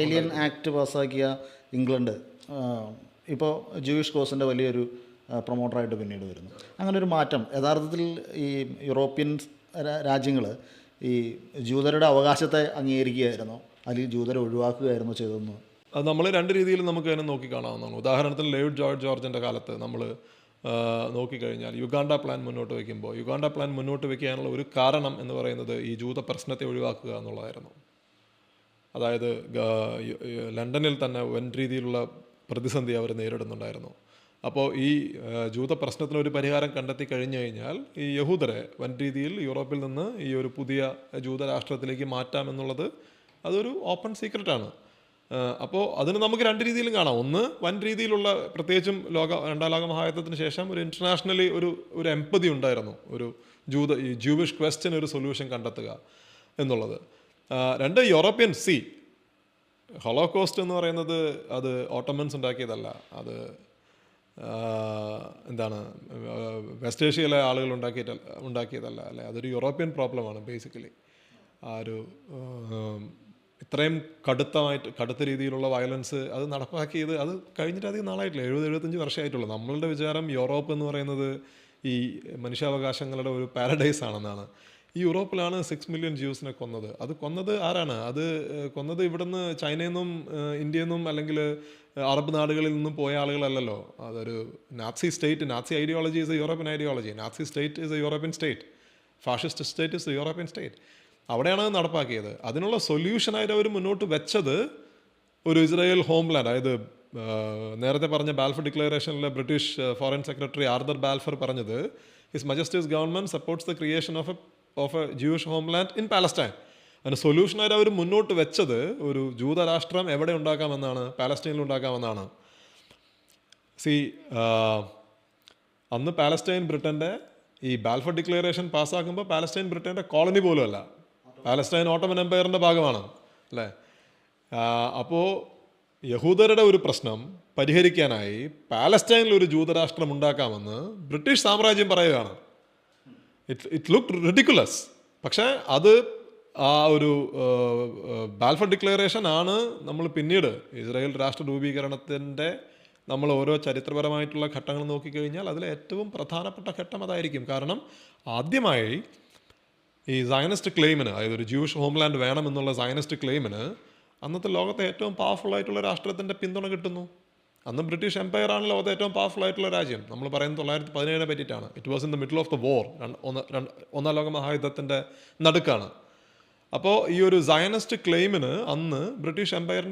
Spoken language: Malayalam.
ഏലിയൻ ആക്ട് പാസ്സാക്കിയ ഇംഗ്ലണ്ട് ഇപ്പോൾ ജൂയിഷ് കോസിന്റെ വലിയൊരു പ്രൊമോട്ടറായിട്ട് പിന്നീട് വരുന്നു. അങ്ങനെ ഒരു മാറ്റം. യഥാർത്ഥത്തിൽ ഈ യൂറോപ്യൻ രാജ്യങ്ങൾ ഈ ജൂതരുടെ അവകാശത്തെ അംഗീകരിക്കുകയായിരുന്നു. അല്ലെങ്കിൽ ജൂതരെ ഒഴിവാക്കുകയായിരുന്നു ചെയ്തതെന്ന്. അത് നമ്മൾ രണ്ട് രീതിയിൽ നമുക്ക് അതിനെ നോക്കി കാണാവുന്നതാണ്. ഉദാഹരണത്തിന് ലേവിഡ് ജോർജ് ജോർജിന്റെ കാലത്ത് നമ്മൾ നോക്കിക്കഴിഞ്ഞാൽ യുഗാണ്ട പ്ലാൻ മുന്നോട്ട് വയ്ക്കുമ്പോൾ യുഗാണ്ട പ്ലാൻ മുന്നോട്ട് വയ്ക്കാനുള്ള ഒരു കാരണം എന്ന് പറയുന്നത് ഈ ജൂത പ്രശ്നത്തെ ഒഴിവാക്കുക എന്നുള്ളതായിരുന്നു. അതായത് ലണ്ടനിൽ തന്നെ വൻ രീതിയിലുള്ള പ്രതിസന്ധി അവർ നേരിടുന്നുണ്ടായിരുന്നു. അപ്പോൾ ഈ ജൂത പ്രശ്നത്തിന് ഒരു പരിഹാരം കണ്ടെത്തി കഴിഞ്ഞു കഴിഞ്ഞാൽ ഈ യഹൂദരെ വൻ രീതിയിൽ യൂറോപ്പിൽ നിന്ന് ഈ ഒരു പുതിയ ജൂത രാഷ്ട്രത്തിലേക്ക് മാറ്റാമെന്നുള്ളത് അതൊരു ഓപ്പൺ സീക്രട്ടാണ്. അപ്പോൾ അതിന് നമുക്ക് രണ്ട് രീതിയിലും കാണാം. ഒന്ന് വൻ രീതിയിലുള്ള പ്രത്യേകിച്ചും ലോക രണ്ടാം ലോക മഹായുദ്ധത്തിന് ശേഷം ഒരു ഇന്റർനാഷണലി ഒരു ഒരു എമ്പതി ഉണ്ടായിരുന്നു. ഒരു ജൂത ഈ ജൂവിഷ് ക്വസ്റ്റ്യൻ ഒരു സൊല്യൂഷൻ കണ്ടെത്തുക എന്നുള്ളത്. രണ്ട് യൂറോപ്യൻ സി. ഹോളോകോസ്റ്റ് എന്ന് പറയുന്നത് അത് ഓട്ടോമൻസ് ഉണ്ടാക്കിയതല്ല. അത് എന്താണ് വെസ്റ്റ് ഏഷ്യയിലെ ആളുകൾ ഉണ്ടാക്കിയിട്ടല്ല ഉണ്ടാക്കിയതല്ല. അല്ലെ അതൊരു യൂറോപ്യൻ പ്രോബ്ലമാണ് ബേസിക്കലി ആ ഒരു ഇത്രയും കടുത്തമായിട്ട് കടുത്ത രീതിയിലുള്ള വയലൻസ് അത് നടപ്പാക്കിയത് അത് കഴിഞ്ഞിട്ട് അധികം നാളായിട്ടില്ല. എഴുപത് എഴുപത്തഞ്ച് വർഷമായിട്ടുള്ളൂ. നമ്മളുടെ വിചാരം യൂറോപ്പ് എന്ന് പറയുന്നത് ഈ മനുഷ്യാവകാശങ്ങളുടെ ഒരു പാരഡൈസ് ആണെന്നാണ്. ഈ യൂറോപ്പിലാണ് സിക്സ് മില്യൺ ജ്യൂസിനെ കൊന്നത്. അത് കൊന്നത് ആരാണ്? അത് കൊന്നത് ഇവിടുന്ന് ചൈനയിൽ നിന്നും ഇന്ത്യയിൽ നിന്നും അല്ലെങ്കിൽ അറബ് നാടുകളിൽ നിന്നും പോയ ആളുകളല്ലല്ലോ. അതൊരു Nazi state Nazi ideology is a European ideology Nazi state is a European state fascist state is a European state അവിടെയാണ് നടപ്പാക്കിയത്. അതിനുള്ള സൊല്യൂഷനായിട്ട് അവർ മുന്നോട്ട് വെച്ചത് ഒരു ഇസ്രായേൽ ഹോംലാൻഡ് അതായത് നേരത്തെ പറഞ്ഞ Balfour ഡിക്ലറേഷനിലെ British foreign secretary Arthur Balfour പറഞ്ഞത് his majesty's government supports the creation of a of a Jewish homeland in Palestine അതിന് സൊല്യൂഷനായിട്ട് അവർ മുന്നോട്ട് വെച്ചത് ഒരു ജൂതരാഷ്ട്രം എവിടെ ഉണ്ടാക്കാമെന്നാണ് പാലസ്റ്റൈനിൽ ഉണ്ടാക്കാമെന്നാണ്. സി അന്ന് പാലസ്റ്റൈൻ ബ്രിട്ടന്റെ ഈ ബാൽഫർ ഡിക്ലറേഷൻ പാസ്സാക്കുമ്പോൾ പാലസ്റ്റൈൻ ബ്രിട്ടന്റെ കോളനി പോലും അല്ല പാലസ്റ്റൈൻ ഓട്ടോമൻ എംപയറിന്റെ ഭാഗമാണ് അല്ലേ? അപ്പോൾ യഹൂദരുടെ ഒരു പ്രശ്നം പരിഹരിക്കാനായി പാലസ്റ്റൈനിൽ ഒരു ജൂതരാഷ്ട്രം ഉണ്ടാക്കാമെന്ന് ബ്രിട്ടീഷ് സാമ്രാജ്യം പറയുകയാണ്. ഇറ്റ് ഇറ്റ് ലുക്ക് റിഡിക്കുലസ് പക്ഷേ അത് ആ ഒരു ബാൽഫർ ഡിക്ലറേഷൻ ആണ് നമ്മൾ പിന്നീട് ഇസ്രായേൽ രാഷ്ട്ര രൂപീകരണത്തിന്റെ നമ്മൾ ഓരോ ചരിത്രപരമായിട്ടുള്ള ഘട്ടങ്ങൾ നോക്കിക്കഴിഞ്ഞാൽ അതിലെ ഏറ്റവും പ്രധാനപ്പെട്ട ഘട്ടം അതായിരിക്കും. കാരണം ആദ്യമായി ഈ സയനിസ്റ്റ് ക്ലെയിമിന് അതായത് ഒരു ജൂഷ് ഹോംലാൻഡ് വേണമെന്നുള്ള സയനിസ്റ്റ് ക്ലെയിമിന് അന്നത്തെ ലോകത്തെ ഏറ്റവും പവർഫുൾ ആയിട്ടുള്ള രാഷ്ട്രത്തിന്റെ പിന്തുണ കിട്ടുന്നു. അന്ന് ബ്രിട്ടീഷ് എംപയർ ആണ് ലോകത്തെ ഏറ്റവും പവർഫുൾ ആയിട്ടുള്ള രാജ്യം. നമ്മൾ പറയുന്നത് തൊള്ളായിരത്തി പതിനേഴിനെ പറ്റിയിട്ടാണ് it was in the middle of the war ഒന്നാം ലോക മഹായുദ്ധത്തിന്റെ നടുക്കാണ്. അപ്പോൾ ഈ ഒരു സയനിസ്റ്റ് ക്ലെയിമിന് അന്ന് ബ്രിട്ടീഷ് എംപയറിന്റെ